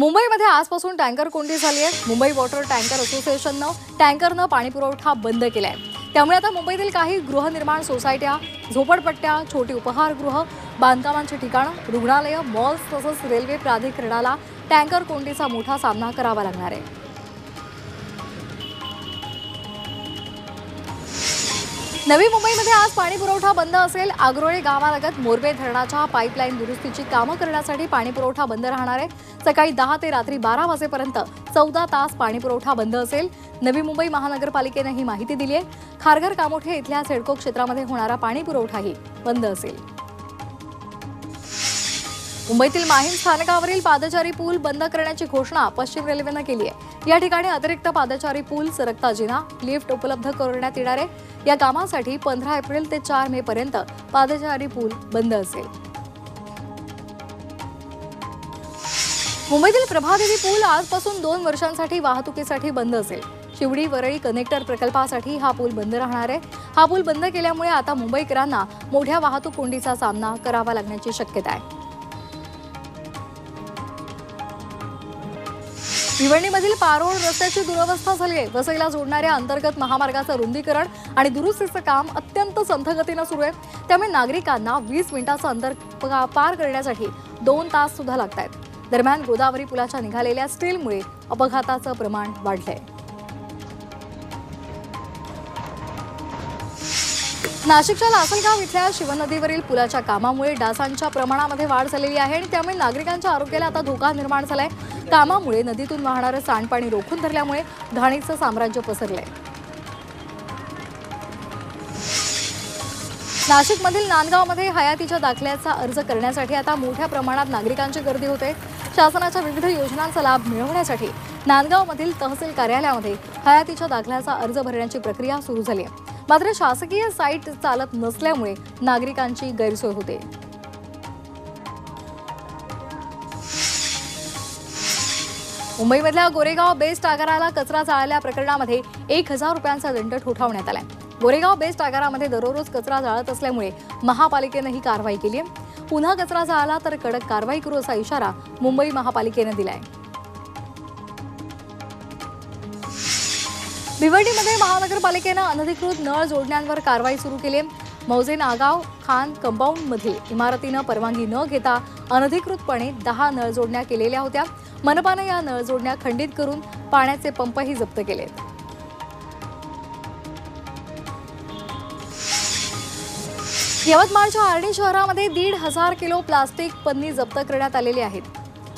मुंबईमध्ये आजपासून टँकर कोंडी झाली आहे. मुंबई वॉटर टँकर असोसिएशननं टँकरनं पाणीपुरवठा बंद केला आहे त्यामुळे आता मुंबईतील काही गृहनिर्माण सोसायट्या झोपडपट्ट्या छोटी उपहारगृह बांधकामांची ठिकाणं रुग्णालयं मॉल्स तसंच रेल्वे प्राधिकरणाला टँकर कोंडीचा मोठा सामना करावा लागणार आहे. नवी मुंबईमध्ये आज पाणी पुरवठा बंद असेल. आग्रोळे गावालगत मोरबे धरणाच्या पाईपलाईन दुरुस्तीची कामं करण्यासाठी पाणी पुरवठा बंद राहणार आहे. सकाळी दहा ते रात्री बारा वाजेपर्यंत चौदा तास पाणी पुरवठा बंद असेल. नवी मुंबई महानगरपालिकेनं ही माहिती दिली आहे. खारघर कामोठे इथल्या सिडको क्षेत्रामध्ये होणारा पाणी पुरवठाही बंद असेल. मुंबईतील माहीम स्थानकावरील पादचारी पूल बंद करण्याची घोषणा पश्चिम रेल्वेनं केली आहे. या ठिकाणी अतिरिक्त पादचारी पूल सरकता जिना लिफ्ट उपलब्ध करण्यात येणार आहे. या कामासाठी पंधरा एप्रिल ते चार मे पर्यंत पादचारी पूल बंद असेल. मुंबईतील प्रभादेवी पूल आजपासून दोन वर्षांसाठी वाहतुकीसाठी बंद असेल. शिवडी वरळी कनेक्टर प्रकल्पासाठी हा पूल बंद राहणार आहे. हा पूल बंद केल्यामुळे आता मुंबईकरांना मोठ्या वाहतूक कोंडीचा सामना करावा लागण्याची शक्यता आहे. भिवंडीमधील पारोळ रस्त्याची दुरवस्था झाली आहे. वसईला जोडणाऱ्या अंतर्गत महामार्गाचं रुंदीकरण आणि दुरुस्तीचं काम अत्यंत संथगतीनं सुरू आहे. त्यामुळे नागरिकांना वीस मिनिटाचं अंतर पार करण्यासाठी दोन तास सुद्धा लागत आहेत दरम्यान गोदावरी पुलाच्या निघालेल्या स्टीलमुळे अपघाताचं प्रमाण वाढलंय. नाशिकच्या लासलगाव इथल्या शिवनदीवरील पुलाच्या कामामुळे डासांच्या प्रमाणामध्ये वाढ झालेली आहे आणि त्यामुळे नागरिकांच्या आरोग्याला आता धोका निर्माण झालाय. कामामुळे नदीतून वाहणारं सांडपाणी रोखून धरल्यामुळे घाणीचं साम्राज्य पसरलंय. नाशिकमधील नांदगावमध्ये हयातीच्या दाखल्याचा अर्ज करण्यासाठी आता मोठ्या प्रमाणात नागरिकांची गर्दी होते. शासनाच्या विविध योजनांचा लाभ मिळवण्यासाठी नांदगावमधील तहसील कार्यालयामध्ये हयातीच्या दाखल्याचा अर्ज भरण्याची प्रक्रिया सुरू झाली आहे. मात्र शासकीय साईट चालत नसल्यामुळे नागरिकांची गैरसोय होते. मुंबईमधल्या गोरेगाव बेस्ट आगाराला कचरा जाळल्या प्रकरणामध्ये एक हजार रुपयांचा दंड ठोठावण्यात आलाय. गोरेगाव बेस्ट आगारामध्ये दररोज कचरा जाळत असल्यामुळे महापालिकेनं ही कारवाई केली आहे. पुन्हा कचरा जाळला तर कडक कारवाई करू असा इशारा मुंबई महापालिकेनं दिलाय. भिवंडीमध्ये महानगरपालिकेनं अनधिकृत नळ जोडण्यांवर कारवाई सुरू केली आहे. मौजे नागाव खान कंपाऊंडमध्ये इमारतीनं परवानगी न घेता अनधिकृतपणे दहा नळ जोडण्या केलेल्या होत्या. मनपानं या नळ जोडण्या खंडित करून पाण्याचे पंपही जप्त केलेत. यवतमाळच्या आर्णी शहरामध्ये दीड हजार किलो प्लास्टिक पन्नी जप्त करण्यात आलेली आहेत.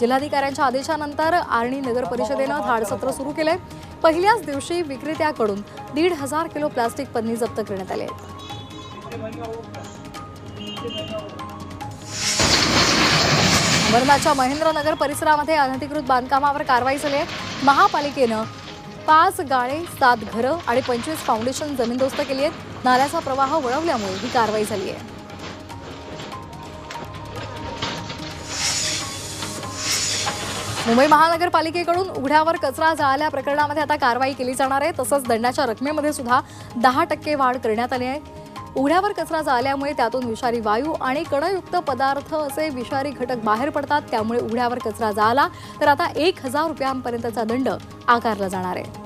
जिल्हाधिकाऱ्यांच्या आदेशानंतर आर्णी नगर परिषदेनं धाडसत्र सुरू केलंय. पहिल्याच दिवशी विक्रेत्याकडून दीड हजार किलो प्लास्टिक पन्नी जप्त करण्यात आले आहेत. वर्धाच्या महेंद्रनगर परिसरामध्ये अनधिकृत बांधकामावर कारवाई झाली आहे. महापालिकेनं पाच गाळे सात घरं आणि पंचवीस फाउंडेशन जमीनदोस्त केली आहेत. नाल्याचा प्रवाह वळवल्यामुळे ही कारवाई झाली आहे. मुंबई महानगरपालिकेकडून उघड्यावर कचरा जाळल्या प्रकरणामध्ये आता कारवाई केली जाणार आहे. तसंच दंडाच्या रकमेमध्ये सुद्धा दहा टक्के वाढ करण्यात आली आहे. उघड्यावर कचरा जाळल्यामुळे त्यातून विषारी वायू आणि कणयुक्त पदार्थ असे विषारी घटक बाहेर पडतात त्यामुळे उघड्यावर कचरा जाळला तर आता एक हजार रुपयांपर्यंतचा दंड आकारला जाणार आहे.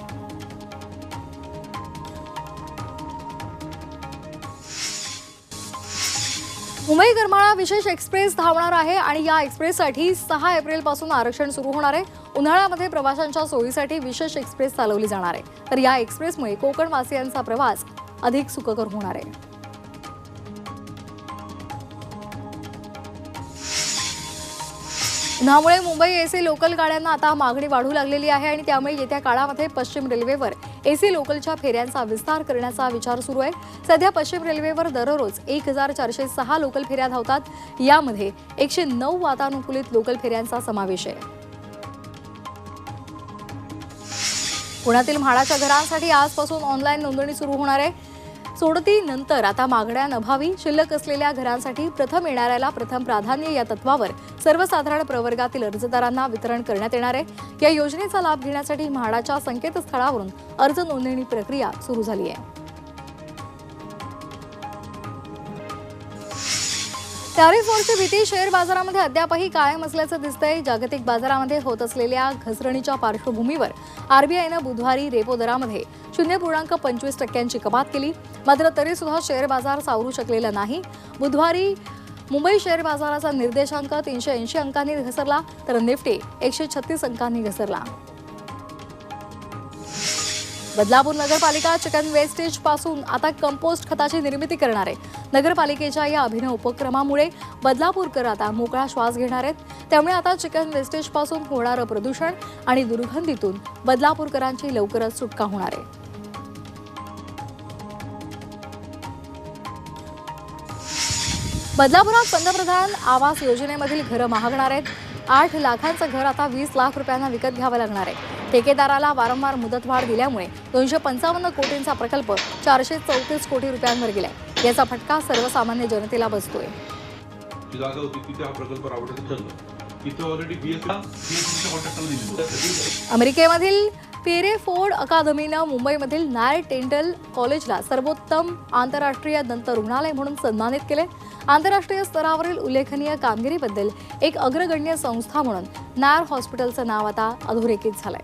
मुंबई करमाळा विशेष एक्सप्रेस धावणार आहे आणि या एक्सप्रेससाठी सहा एप्रिलपासून आरक्षण सुरू होणार आहे. उन्हाळ्यामध्ये प्रवाशांच्या सोयीसाठी विशेष एक्सप्रेस चालवली जाणार आहे. तर या एक्सप्रेसमुळे कोकणवासियांचा प्रवास अधिक सुखकर होणार आहे. उन्हामुळे मुंबई एसी लोकल गाड्यांना आता मागणी वाढू लागलेली आहे आणि त्यामुळे येत्या काळामध्ये पश्चिम रेल्वेवर एसी लोकलच्या फेऱ्यांचा विस्तार करण्याचा विचार सुरू आहे. सध्या पश्चिम रेल्वेवर दररोज एक हजार चारशे सहा लोकल फेऱ्या धावतात. यामध्ये एकशे नऊ वातानुकूलित लोकल फेऱ्यांचा समावेश आहे. पुण्यातील म्हाडाच्या घरांसाठी आजपासून ऑनलाईन नोंदणी सुरू होणार आहे. सोडतीनंतर आता मागण्या नभावी. शिल्लक असलेल्या घरांसाठी प्रथम येणाऱ्याला प्रथम प्राधान्य या तत्वावर सर्वसाधारण प्रवर्गातील अर्जदारांना वितरण करण्यात येणार आहे. या योजनेचा लाभ घेण्यासाठी म्हाडाच्या संकेतस्थळावरून अर्ज नोंदणी प्रक्रिया सुरू झाली आहे. टॅरिफवरची भीती शेअर बाजारामध्ये अद्यापही कायम असल्याचं दिसतंय. जागतिक बाजारामध्ये होत असलेल्या घसरणीच्या पार्श्वभूमीवर आरबीआयनं बुधवारी रेपो दरामध्ये शून्य पूर्णांक पंचवीस टक्क्यांची कपात केली. मात्र तरी सुद्धा शेअर बाजार सावरू शकलेला नाही. बुधवारी मुंबई शेअर बाजाराचा निर्देशांक तीनशे ऐंशी अंकांनी घसरला तर निफ्टी एकशे छत्तीस अंकांनी घसरला. बदलापूर नगरपालिका चिकन वेस्टेजपासून आता कंपोस्ट खताची निर्मिती करणार आहे. नगरपालिकेच्या या अभिनव उपक्रमामुळे बदलापूरकर आता मोकळा श्वास घेणार आहेत. त्यामुळे आता चिकन वेस्टेजपासून होणारं प्रदूषण आणि दुर्गंधीतून बदलापूरकरांची लवकरच सुटका होणार आहे. बदलापुरात पंतप्रधान आवास योजनेमधील घरं महागणार आहेत. आठ लाखांचं घर आता वीस लाख रुपयांना विकत घ्यावं लागणार आहे. ठेकेदाराला वारंवार मुदतवाढ दिल्यामुळे दोनशे पंचावन्न कोटींचा प्रकल्प चारशे चौतीस कोटी रुपयांवर गेलाय. याचा फटका सर्वसामान्य जनतेला बसतोय. जी जागा होती तिथे हा प्रकल्प राबवण्याचं ठरलं. तिथे ऑलरेडी बीएससी बीएससीच्या कॉन्ट्रॅक्टरला दिली. होती. अमेरिकेमधील पेरे फोर्ड अकादमीनं मुंबईमधील नायर टेंटल कॉलेजला सर्वोत्तम आंतरराष्ट्रीय दंत रुग्णालय म्हणून सन्मानित केले आंतरराष्ट्रीय स्तरावरील उल्लेखनीय कामगिरीबद्दल एक अग्रगण्य संस्था म्हणून नायर हॉस्पिटलचं नाव आता अधोरेखित झालंय.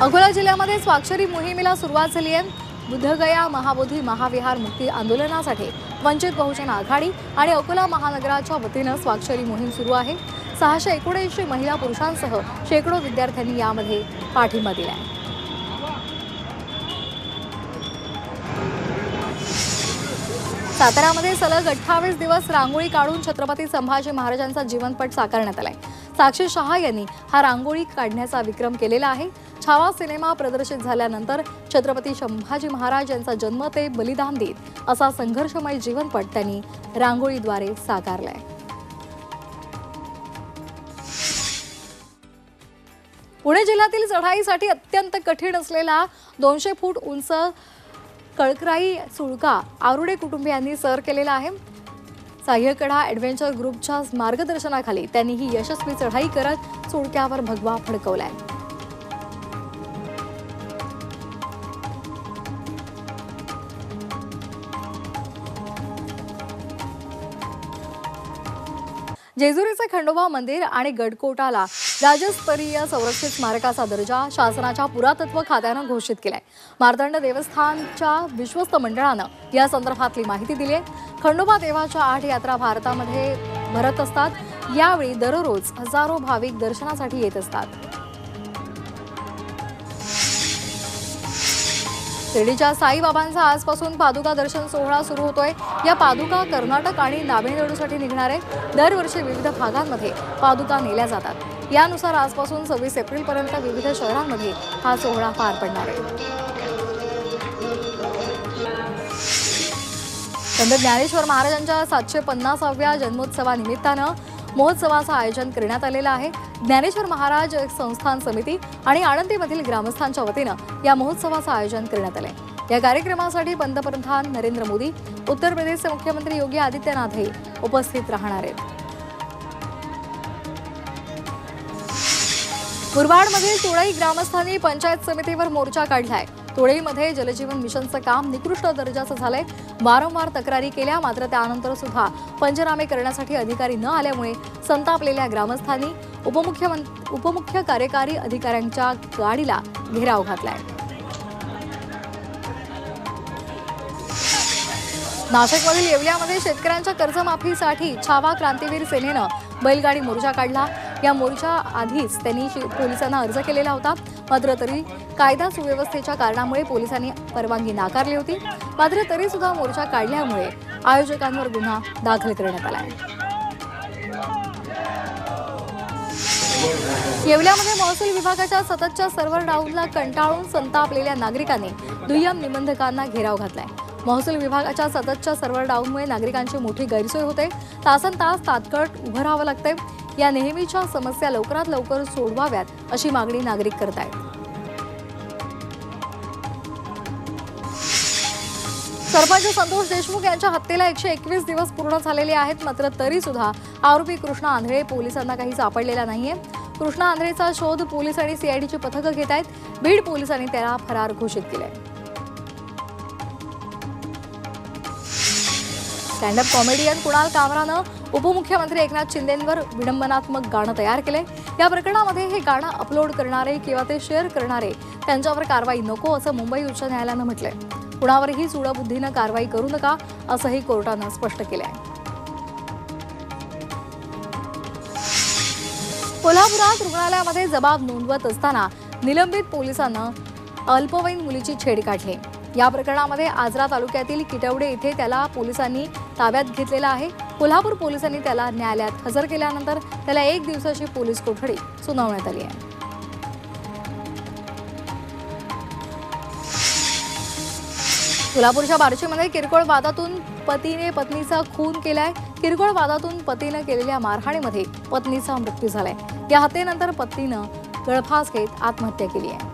अकोला जिल्ह्यामध्ये स्वाक्षरी मोहिमेला सुरुवात झाली आहे. बुद्धगया महाबोधी महाविहार मुक्ती आंदोलनासाठी वंचित बहुजन आघाडी आणि अकोला महानगराच्या वतीनं स्वाक्षरी मोहीम सुरू आहे. सहाशे एकोणऐंशी महिला पुरुषांसह शेकडो विद्यार्थ्यांनी यामध्ये पाठिंबा दिला आहे साताऱ्यामध्ये सलग अठ्ठावीस दिवस रांगोळी काढून छत्रपती संभाजी महाराजांचा जीवनपट साकारण्यात आलाय. साक्षी शहा यांनी हा रांगोळी काढण्याचा विक्रम केलेला आहे. छावा सिनेमा प्रदर्शित झाल्यानंतर छत्रपती संभाजी महाराज यांचा जन्म ते बलिदान देत असा संघर्षमय जीवनपट त्यांनी रांगोळीद्वारे साकारलाय. पुणे जिल्ह्यातील चढाईसाठी अत्यंत कठीण असलेला दोनशे फूट उंच कळकराई सुळका आरुडे कुटुंबियांनी सर केलेला आहे. साह्यकडा ॲडव्हेंचर ग्रुपच्या मार्गदर्शनाखाली त्यांनी ही यशस्वी चढाई करत सुळक्यावर भगवा फडकवलाय. जेजुरीचे खंडोबा मंदिर आणि गडकोटाला राज्यस्तरीय संरक्षित स्मारकाचा दर्जा शासनाच्या पुरातत्व खात्यानं घोषित केलाय. मार्तंड देवस्थानच्या विश्वस्त मंडळानं या संदर्भातली माहिती दिली आहे खंडोबा देवाच्या आठ यात्रा भारतामध्ये भरत असतात. यावेळी दररोज हजारो भाविक दर्शनासाठी येत असतात. शिर्डीच्या साईबाबांचा आजपासून पादुका दर्शन सोहळा सुरू होतोय. या पादुका कर्नाटक आणि तामिळनाडूसाठी निघणार आहे दरवर्षी विविध भागांमध्ये पादुका नेल्या जातात. यानुसार आजपासून सव्वीस एप्रिलपर्यंत विविध शहरांमध्ये हा सोहळा पार पडणार आहे. संत ज्ञानेश्वर महाराजांच्या सातशे पन्नासाव्या जन्मोत्सवानिमित्तानं महोत्सवाचं आयोजन करण्यात आलेलं आहे. ज्ञानेश्वर महाराज संस्थान समिती आणि आळंदीमधील ग्रामस्थांच्या वतीनं या महोत्सवाचं आयोजन करण्यात आलं या कार्यक्रमासाठी पंतप्रधान नरेंद्र मोदी उत्तर प्रदेशचे मुख्यमंत्री योगी आदित्यनाथही उपस्थित राहणार आहेत. मुरबाडमधील तुळई ग्रामस्थांनी पंचायत समितीवर मोर्चा काढलाय. तुळईमध्ये जलजीवन मिशनचं काम निकृष्ट दर्जाचं झालंय. वारंवार तक्रारी केल्या मात्र त्यानंतर सुद्धा पंचनामे करण्यासाठी अधिकारी न आल्यामुळे संतापलेल्या ग्रामस्थांनी उपमुख्यमंत्री उपमुख्य कार्यकारी अधिकाऱ्यांच्या गाडीला घेराव घातलाय. नाशिकमधील येवल्यामध्ये शेतकऱ्यांच्या कर्जमाफीसाठी छावा क्रांतीवीर सेनेनं बैलगाडी मोर्चा काढला. या मोर्चा आधीच त्यांनी पोलिसांना अर्ज केलेला होता. मात्र तरी कायदा सुव्यवस्थेच्या कारणामुळे पोलिसांनी परवानगी नाकारली होती. मात्र तरी सुद्धा मोर्चा काढल्यामुळे आयोजकांवर गुन्हा दाखल करण्यात आला आहे. येवल्यामध्ये महसूल विभागाच्या सततच्या सर्व्हर डाऊनला कंटाळून संतापलेल्या नागरिकांनी दुय्यम निबंधकांना घेराव घातलाय. महसूल विभागाच्या सततच्या सर्व्हर डाऊनमुळे नागरिकांची मोठी गैरसोय होते. तासन तास तात्कळ उभं राहावं लागतंय. या नेहमीच्या समस्या लवकरात लवकर सोडवाव्यात अशी मागणी नागरिक करत आहेत सरपंच संतोष देशमुख यांच्या हत्येला एकशे एकवीस दिवस पूर्ण झालेले आहेत मात्र तरी सुद्धा आरोपी कृष्णा आंधळे पोलिसांना काही सापडलेला नाहीये. कृष्णा आंधळेचा शोध पोलीस आणि सीआयडीची पथकं घेत आहेत. बीड पोलिसांनी त्याला फरार घोषित केलंय. स्टँडअप कॉमेडियन कुणाल कामरानं उपमुख्यमंत्री एकनाथ शिंदेंवर विडंबनात्मक गाणं तयार केलंय. या प्रकरणामध्ये हे गाणं अपलोड करणारे किंवा ते शेअर करणारे त्यांच्यावर कारवाई नको असं मुंबई उच्च न्यायालयानं म्हटलंय. कुणावरही सूडबुद्धीनं कारवाई करू नका असंही कोर्टानं स्पष्ट केलं आहे कोल्हापुरात रुग्णालयामध्ये जबाब नोंदवत असताना निलंबित पोलिसांना अल्पवयीन मुलीची छेड काढली. या प्रकरणामध्ये आजरा तालुक्यातील किटवडे इथे त्याला पोलिसांनी ताब्यात घेतलेला आहे. कोल्हापूर पोलिसांनी त्याला न्यायालयात हजर केल्यानंतर त्याला एक दिवसाची पोलीस कोठडी सुनावण्यात आली आहे. सोलापूरच्या बार्शीमध्ये किरकोळ वादातून पतीने पत्नीचा खून केलाय. किरकोळ वादातून पतीनं केलेल्या मारहाणीमध्ये पत्नीचा मृत्यू झालाय. या हत्येनंतर पत्नीनं गळफास घेत आत्महत्या केली आहे.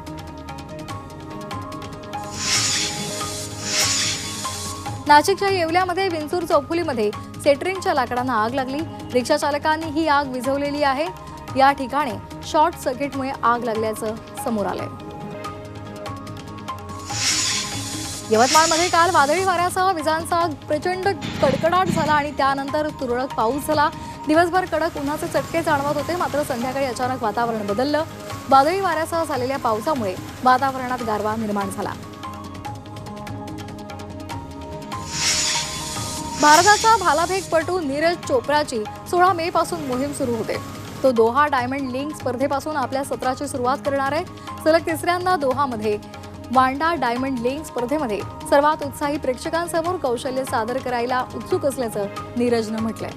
नाशिकच्या येवल्यामध्ये विंचूर चौफुलीमध्ये सेटरिंगच्या लाकडांना आग लागली. रिक्षा चालकांनी ही आग विझवलेली आहे. या ठिकाणी शॉर्ट सर्किटमुळे आग लागल्याचं समोर आलंय. यवतमाळमध्ये काल वादळी वाऱ्यासह विजांचा प्रचंड कडकडाट झाला आणि त्यानंतर तुरळक पाऊस झाला. दिवसभर कडक उन्हाचे चटके जाणवत होते मात्र संध्याकाळी अचानक वातावरण बदललं. वादळी वाऱ्यासह झालेल्या पावसामुळे वातावरणात गारवा निर्माण झाला. भारताचा भालाफेकपटू नीरज चोप्राची सोळा मे पासून मोहीम सुरू होते. तो दोहा डायमंड लीग स्पर्धेपासून आपल्या सत्राची सुरुवात करणार आहे. सलग तिसऱ्यांदा दोहामध्ये वांडा डायमंड लीग स्पर्धेमध्ये सर्वात उत्साही प्रेक्षकांसमोर कौशल्य सादर करायला उत्सुक असल्याचं नीरजनं म्हटलंय.